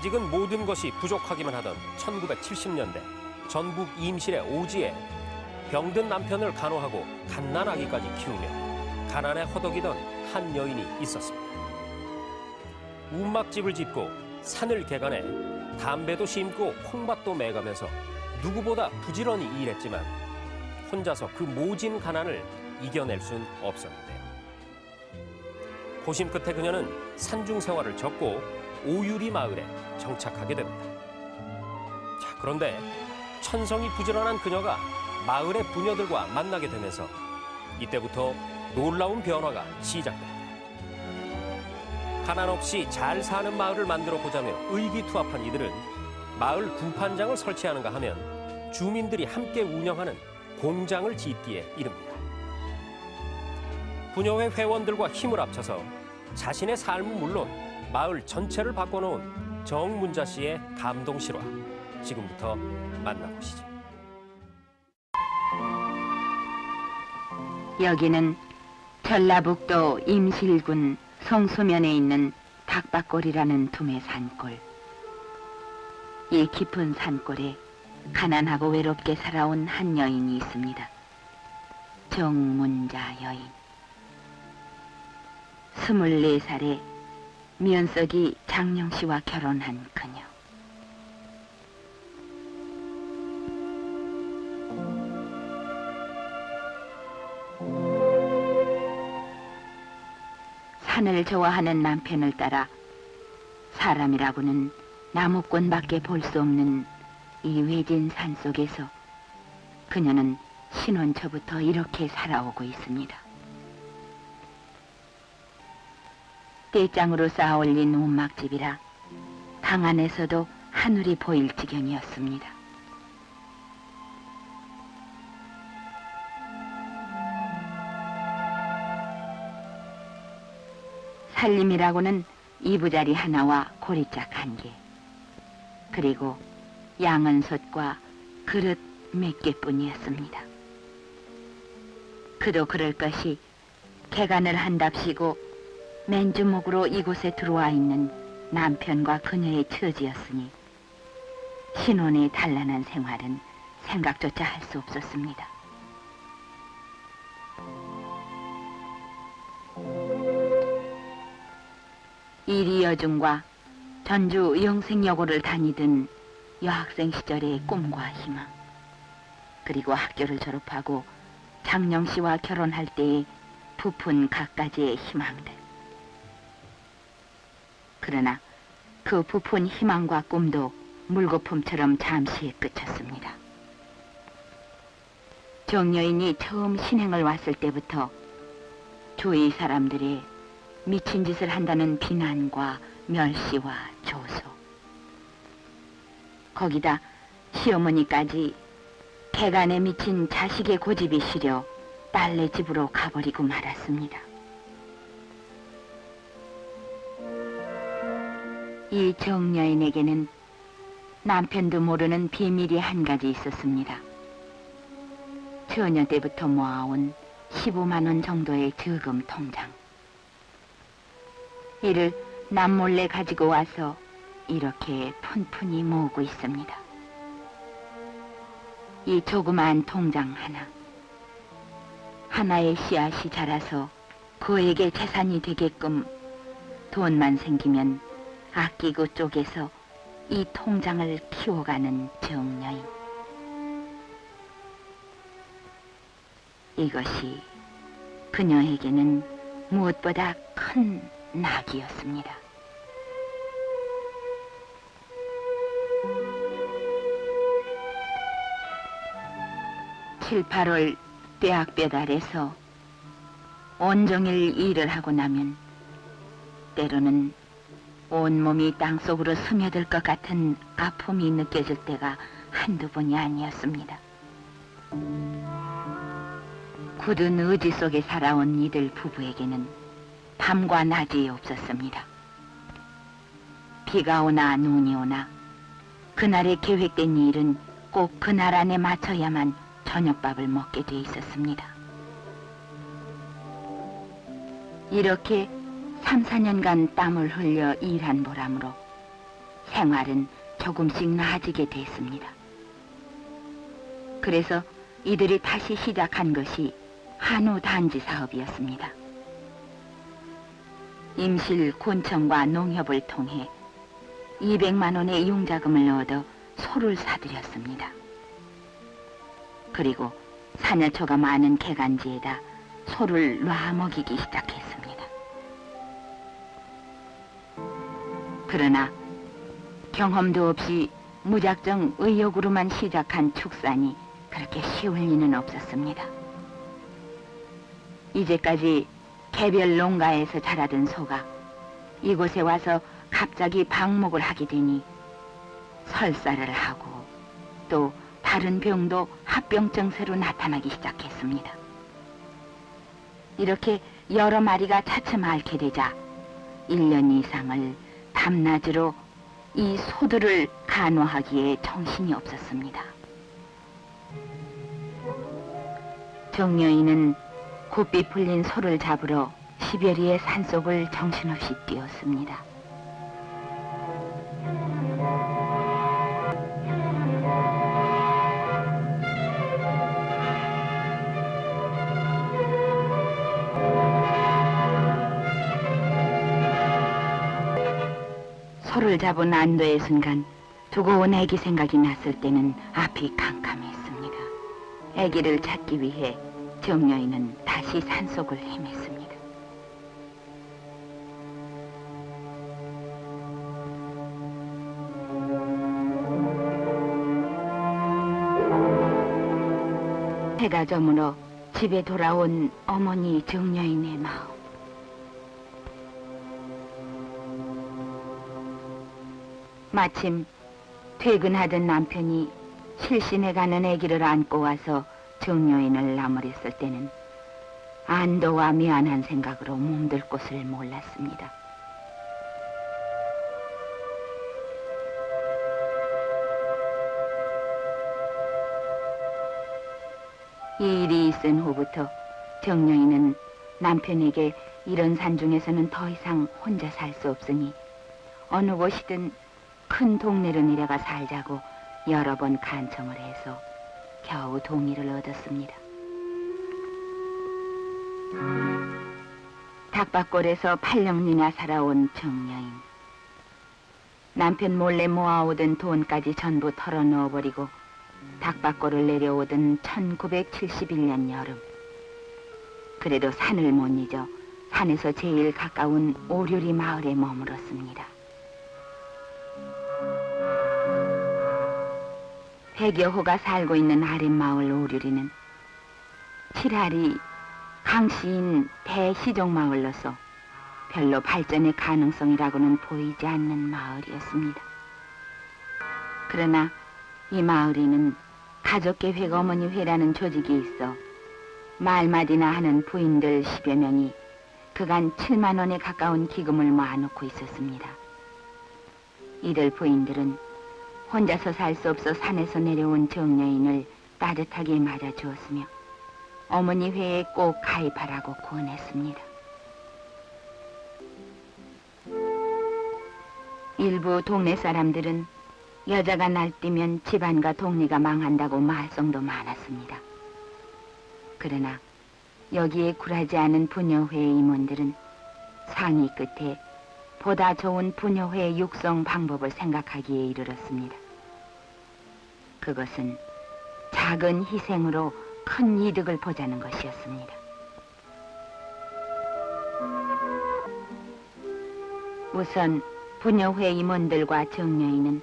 아직은 모든 것이 부족하기만 하던 1970년대 전북 임실의 오지에 병든 남편을 간호하고 갓난 아기까지 키우며 가난에 허덕이던 한 여인이 있었습니다. 움막집을 짓고 산을 개간해 담배도 심고 콩밭도 매가면서 누구보다 부지런히 일했지만 혼자서 그 모진 가난을 이겨낼 순 없었는데요. 고심 끝에 그녀는 산중 생활을 접고 오유리 마을에 정착하게 됩니다. 자, 그런데 천성이 부지런한 그녀가 마을의 부녀들과 만나게 되면서 이때부터 놀라운 변화가 시작됩니다. 가난 없이 잘 사는 마을을 만들어 보자며 의기투합한 이들은 마을 구판장을 설치하는가 하면 주민들이 함께 운영하는 공장을 짓기에 이릅니다. 부녀회 회원들과 힘을 합쳐서 자신의 삶은 물론 마을 전체를 바꿔놓은 정문자 씨의 감동 실화 지금부터 만나보시죠. 여기는 전라북도 임실군 성소면에 있는 닭박골이라는 둠의 산골. 이 깊은 산골에 가난하고 외롭게 살아온 한 여인이 있습니다. 정문자 여인. 스물네 살에 면석이 장영 씨와 결혼한 그녀. 산을 좋아하는 남편을 따라 사람이라고는 나무꾼밖에 볼 수 없는 이 외진 산 속에서 그녀는 신혼초부터 이렇게 살아오고 있습니다. 떼장으로 쌓아 올린 움막집이라 방 안에서도 하늘이 보일 지경이었습니다. 살림이라고는 이부자리 하나와 고리짝 한 개, 그리고 양은솥과 그릇 몇 개뿐이었습니다. 그도 그럴 것이 개간을 한답시고 맨주먹으로 이곳에 들어와 있는 남편과 그녀의 처지였으니 신혼의 단란한 생활은 생각조차 할 수 없었습니다. 이리 여중과 전주 영생여고를 다니던 여학생 시절의 꿈과 희망 그리고 학교를 졸업하고 장영 씨와 결혼할 때의 부푼 갖가지의 희망들 그러나 그 부푼 희망과 꿈도 물거품처럼 잠시에 그쳤습니다. 정여인이 처음 신행을 왔을 때부터 주위 사람들의 미친 짓을 한다는 비난과 멸시와 조소. 거기다 시어머니까지 개간에 미친 자식의 고집이 시려 딸네 집으로 가버리고 말았습니다. 이 정여인에게는 남편도 모르는 비밀이 한 가지 있었습니다. 처녀 때부터 모아온 15만 원 정도의 저금 통장. 이를 남몰래 가지고 와서 이렇게 푼푼히 모으고 있습니다. 이 조그마한 통장 하나. 하나의 씨앗이 자라서 그에게 재산이 되게끔 돈만 생기면 아끼고 쪼개서 이 통장을 키워가는 정여인. 이것이 그녀에게는 무엇보다 큰 낙이었습니다. 7, 8월 대학볕 아래서 온종일 일을 하고 나면 때로는 온몸이 땅속으로 스며들 것 같은 아픔이 느껴질 때가 한두 번이 아니었습니다. 굳은 의지 속에 살아온 이들 부부에게는 밤과 낮이 없었습니다. 비가 오나 눈이 오나 그날에 계획된 일은 꼭 그날 안에 맞춰야만 저녁밥을 먹게 돼 있었습니다. 이렇게 3, 4년간 땀을 흘려 일한 보람으로 생활은 조금씩 나아지게 됐습니다. 그래서 이들이 다시 시작한 것이 한우 단지 사업이었습니다. 임실 곤청과 농협을 통해 200만 원의 융자금을 얻어 소를 사들였습니다. 그리고 사녀초가 많은 개간지에다 소를 놔 먹이기 시작했습니다. 그러나 경험도 없이 무작정 의욕으로만 시작한 축산이 그렇게 쉬울 리는 없었습니다. 이제까지 개별 농가에서 자라던 소가 이곳에 와서 갑자기 방목을 하게 되니 설사를 하고 또 다른 병도 합병증세로 나타나기 시작했습니다. 이렇게 여러 마리가 차츰 앓게 되자 1년 이상을 밤낮으로 이 소들을 간호하기에 정신이 없었습니다. 정여인은 곱비 풀린 소를 잡으러 시베리의 산속을 정신없이 뛰었습니다. 소를 잡은 안도의 순간 두고 온 애기 생각이 났을 때는 앞이 캄캄했습니다. 애기를 찾기 위해 정여인은 다시 산속을 헤맸습니다. 해가 저물어 집에 돌아온 어머니 정여인의 마음. 마침 퇴근하던 남편이 실신해 가는 아기를 안고 와서 정여인을 나무랬을 때는 안도와 미안한 생각으로 몸둘 곳을 몰랐습니다. 이 일이 있은 후부터 정여인은 남편에게 이런 산 중에서는 더 이상 혼자 살 수 없으니 어느 곳이든 큰 동네로 내려가 살자고 여러 번 간청을 해서 겨우 동의를 얻었습니다. 닭밥골에서 8년이나 살아온 정여인. 남편 몰래 모아오던 돈까지 전부 털어넣어버리고 닭밥골을 내려오던 1971년 여름. 그래도 산을 못 잊어 산에서 제일 가까운 오류리 마을에 머물었습니다. 100여 호가 살고 있는 아랫마을 오류리는 칠할이 강시인 대시종마을로서 별로 발전의 가능성이라고는 보이지 않는 마을이었습니다. 그러나 이 마을에는 가족계획 어머니회라는 조직이 있어 말마디나 하는 부인들 10여 명이 그간 7만 원에 가까운 기금을 모아놓고 있었습니다. 이들 부인들은 혼자서 살 수 없어 산에서 내려온 정여인을 따뜻하게 맞아주었으며 어머니 회에 꼭 가입하라고 권했습니다. 일부 동네 사람들은 여자가 날뛰면 집안과 동네가 망한다고 말썽도 많았습니다. 그러나 여기에 굴하지 않은 부녀회 임원들은 상의 끝에 보다 좋은 부녀회 육성 방법을 생각하기에 이르렀습니다. 그것은 작은 희생으로 큰 이득을 보자는 것이었습니다. 우선 부녀회 임원들과 정여인은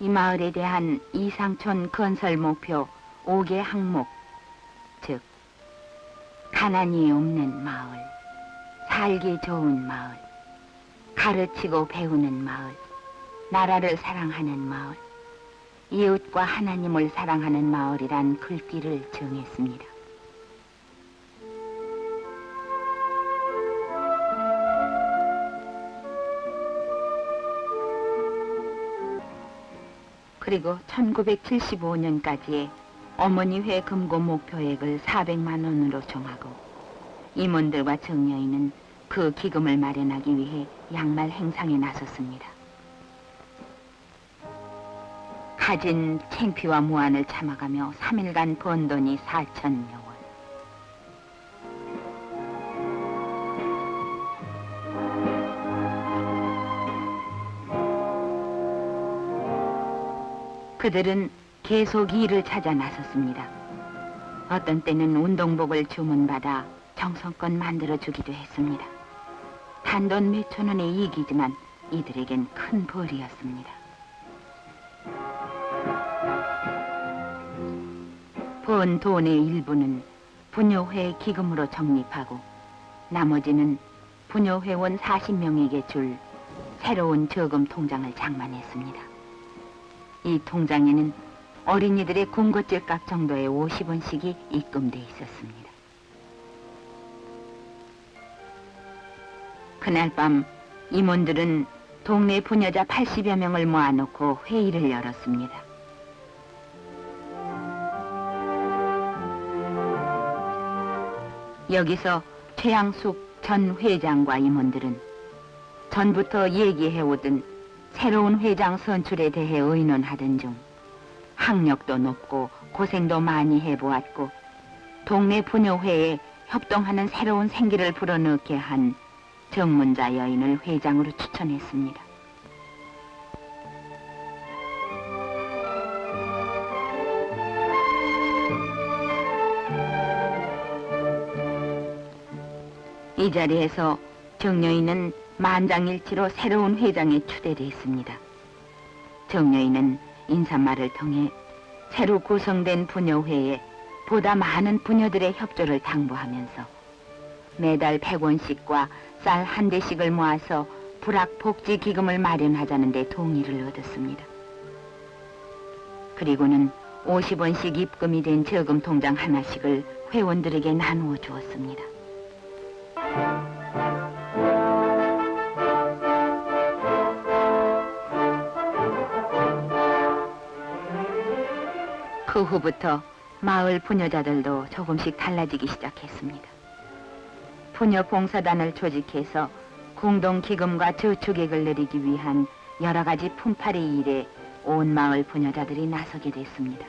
이 마을에 대한 이상촌 건설 목표 5개 항목, 즉 가난이 없는 마을, 살기 좋은 마을, 가르치고 배우는 마을, 나라를 사랑하는 마을, 이웃과 하나님을 사랑하는 마을이란 글귀를 정했습니다. 그리고 1975년까지의 어머니회 금고 목표액을 400만 원으로 정하고 임원들과 정여인은 그 기금을 마련하기 위해 양말 행상에 나섰습니다. 가진 챙피와 무안을 참아가며 3일간 번 돈이 4천여 원. 그들은 계속 일을 찾아 나섰습니다. 어떤 때는 운동복을 주문받아 정성껏 만들어주기도 했습니다. 단돈 몇천 원의 이익이지만 이들에겐 큰 벌이었습니다. 번 돈의 일부는 분녀회 기금으로 적립하고 나머지는 분녀회원 40명에게 줄 새로운 저금 통장을 장만했습니다. 이 통장에는 어린이들의 군것질 값 정도의 50원씩이 입금돼 있었습니다. 그날 밤 임원들은 동네 부녀자 80여 명을 모아놓고 회의를 열었습니다. 여기서 최양숙 전 회장과 임원들은 전부터 얘기해오던 새로운 회장 선출에 대해 의논하던 중 학력도 높고 고생도 많이 해보았고 동네 부녀회에 협동하는 새로운 생기를 불어넣게 한 정문자 여인을 회장으로 추천했습니다. 이 자리에서 정여인은 만장일치로 새로운 회장에 추대됐습니다. 정여인은 인사말을 통해 새로 구성된 부녀회에 보다 많은 부녀들의 협조를 당부하면서 매달 100원씩과 쌀 한 대씩을 모아서 불악 복지 기금을 마련하자는 데 동의를 얻었습니다. 그리고는 50원씩 입금이 된 저금 통장 하나씩을 회원들에게 나누어 주었습니다. 그 후부터 마을 부녀자들도 조금씩 달라지기 시작했습니다. 부녀 봉사단을 조직해서 공동 기금과 저축액을 내리기 위한 여러 가지 품팔이 일에 온 마을 부녀자들이 나서게 됐습니다.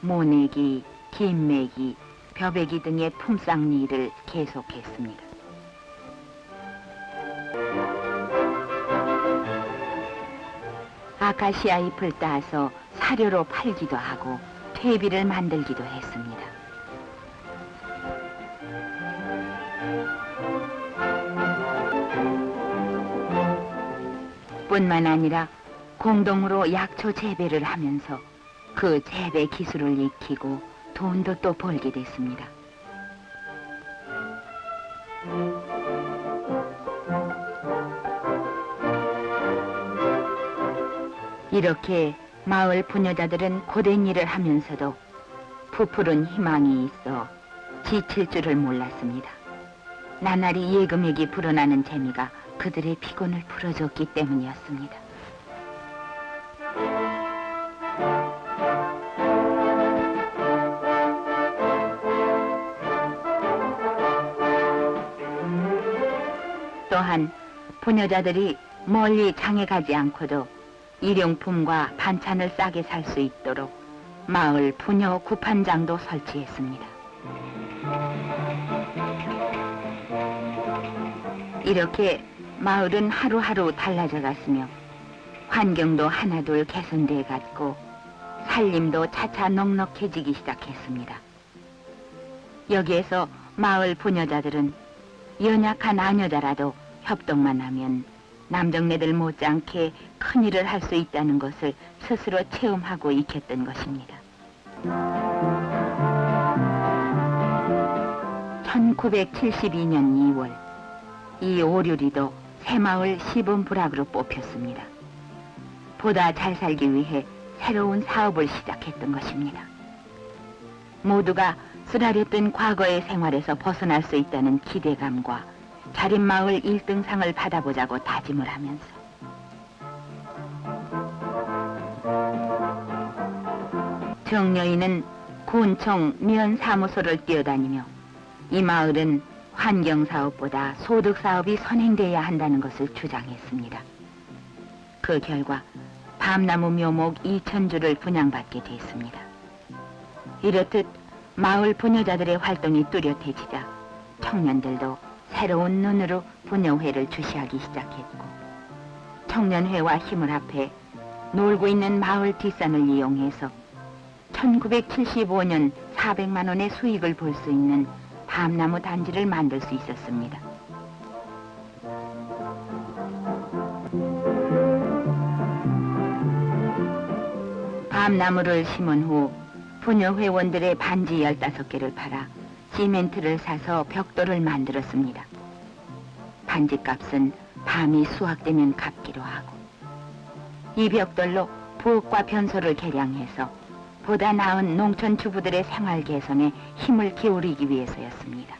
모내기, 김매기, 벼베기 등의 품쌍리 일을 계속했습니다. 아카시아 잎을 따서 사료로 팔기도 하고 퇴비를 만들기도 했습니다. 뿐만 아니라 공동으로 약초 재배를 하면서 그 재배 기술을 익히고 돈도 또 벌게 됐습니다. 이렇게 마을 부녀자들은 고된 일을 하면서도 부풀은 희망이 있어 지칠 줄을 몰랐습니다. 나날이 예금액이 불어나는 재미가 그들의 피곤을 풀어줬기 때문이었습니다. 또한 부녀자들이 멀리 장에 가지 않고도 일용품과 반찬을 싸게 살 수 있도록 마을 부녀 구판장도 설치했습니다. 이렇게 마을은 하루하루 달라져 갔으며 환경도 하나둘 개선돼 갔고 살림도 차차 넉넉해지기 시작했습니다. 여기에서 마을 부녀자들은 연약한 아녀자라도 협동만 하면 남정네들 못지않게 큰일을 할 수 있다는 것을 스스로 체험하고 익혔던 것입니다. 1972년 2월 이 오류리도 새마을 시범부락으로 뽑혔습니다. 보다 잘 살기 위해 새로운 사업을 시작했던 것입니다. 모두가 쓰라렸던 과거의 생활에서 벗어날 수 있다는 기대감과 자린마을 1등상을 받아보자고 다짐을 하면서 정여인은 군청 면사무소를 뛰어다니며 이 마을은 환경사업보다 소득사업이 선행돼야 한다는 것을 주장했습니다. 그 결과 밤나무 묘목 2천주를 분양받게 됐습니다. 이렇듯 마을 부녀자들의 활동이 뚜렷해지자 청년들도 새로운 눈으로 부녀회를 주시하기 시작했고 청년회와 힘을 합해 놀고 있는 마을 뒷산을 이용해서 1975년 400만 원의 수익을 볼 수 있는 밤나무 단지를 만들 수 있었습니다. 밤나무를 심은 후 부녀 회원들의 반지 15개를 팔아 시멘트를 사서 벽돌을 만들었습니다. 반지값은 밤이 수확되면 갚기로 하고 이 벽돌로 부엌과 변소를 개량해서 보다 나은 농촌 주부들의 생활 개선에 힘을 기울이기 위해서였습니다.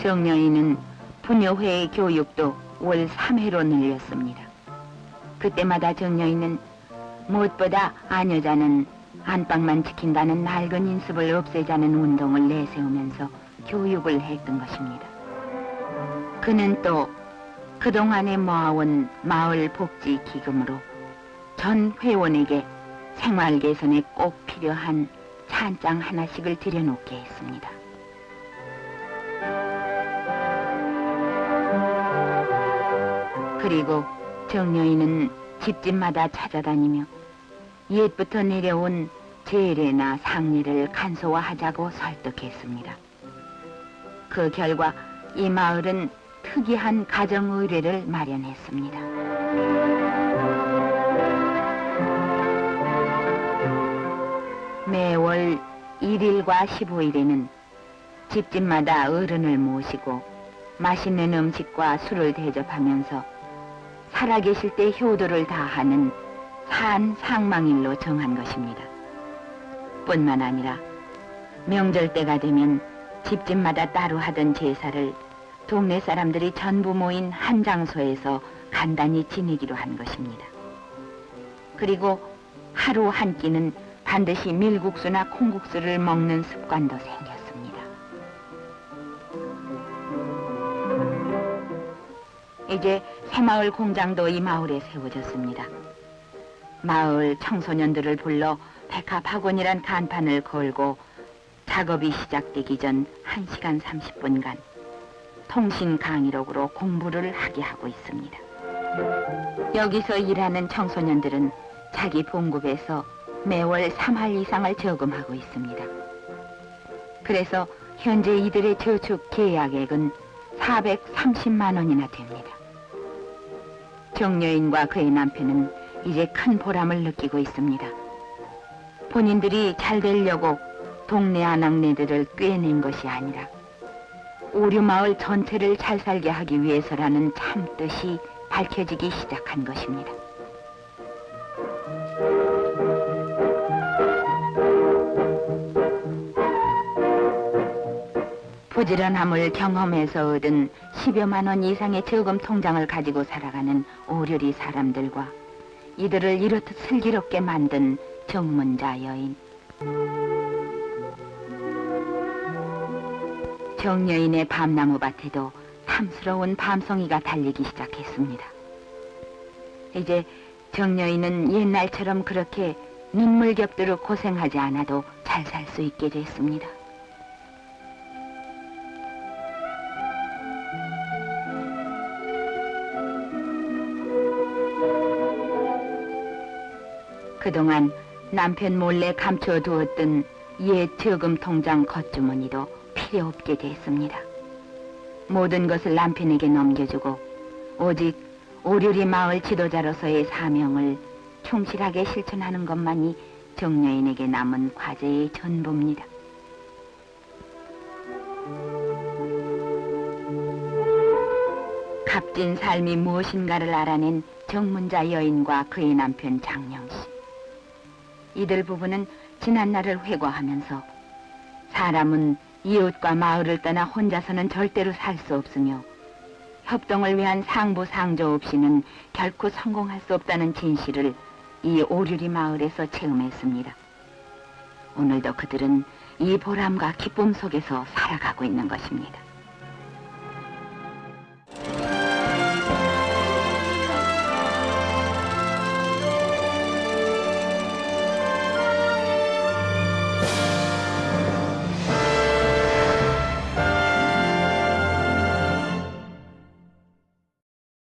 정여인은 부녀회의 교육도 월 3회로 늘렸습니다. 그때마다 정여인은 무엇보다 아녀자는 안방만 지킨다는 낡은 인습을 없애자는 운동을 내세우면서 교육을 했던 것입니다. 그는 또 그동안에 모아온 마을 복지 기금으로 전 회원에게 생활 개선에 꼭 필요한 찬장 하나씩을 들여놓게 했습니다. 그리고 정여인은 집집마다 찾아다니며 옛부터 내려온 제례나 상례를 간소화하자고 설득했습니다. 그 결과 이 마을은 특이한 가정의례를 마련했습니다. 매월 1일과 15일에는 집집마다 어른을 모시고 맛있는 음식과 술을 대접하면서 살아계실 때 효도를 다하는 산 상망일로 정한 것입니다. 뿐만 아니라 명절 때가 되면 집집마다 따로 하던 제사를 동네 사람들이 전부 모인 한 장소에서 간단히 지내기로 한 것입니다. 그리고 하루 한 끼는 반드시 밀국수나 콩국수를 먹는 습관도 생겼습니다. 이제 새마을 공장도 이 마을에 세워졌습니다. 마을 청소년들을 불러 백합학원이란 간판을 걸고 작업이 시작되기 전 1시간 30분간 통신 강의록으로 공부를 하게 하고 있습니다. 여기서 일하는 청소년들은 자기 봉급에서 매월 3할 이상을 저금하고 있습니다. 그래서 현재 이들의 저축 계약액은 430만 원이나 됩니다. 정여인과 그의 남편은 이제 큰 보람을 느끼고 있습니다. 본인들이 잘 되려고 동네 아낙네들을 꿰낸 것이 아니라 오류마을 전체를 잘 살게 하기 위해서라는 참뜻이 밝혀지기 시작한 것입니다. 부지런함을 경험해서 얻은 10여만 원 이상의 저금 통장을 가지고 살아가는 오려리 사람들과 이들을 이렇듯 슬기롭게 만든 정문자 여인. 정여인의 밤나무밭에도 탐스러운 밤송이가 달리기 시작했습니다. 이제 정여인은 옛날처럼 그렇게 눈물 겹도록 고생하지 않아도 잘 살 수 있게 됐습니다. 그동안 남편 몰래 감춰두었던 옛 저금 통장 겉주머니도 필요 없게 됐습니다. 모든 것을 남편에게 넘겨주고 오직 오류리 마을 지도자로서의 사명을 충실하게 실천하는 것만이 정여인에게 남은 과제의 전부입니다. 값진 삶이 무엇인가를 알아낸 정문자 여인과 그의 남편 장영 씨. 이들 부부는 지난날을 회고하면서 사람은 이웃과 마을을 떠나 혼자서는 절대로 살 수 없으며 협동을 위한 상부상조 없이는 결코 성공할 수 없다는 진실을 이 오류리 마을에서 체험했습니다. 오늘도 그들은 이 보람과 기쁨 속에서 살아가고 있는 것입니다.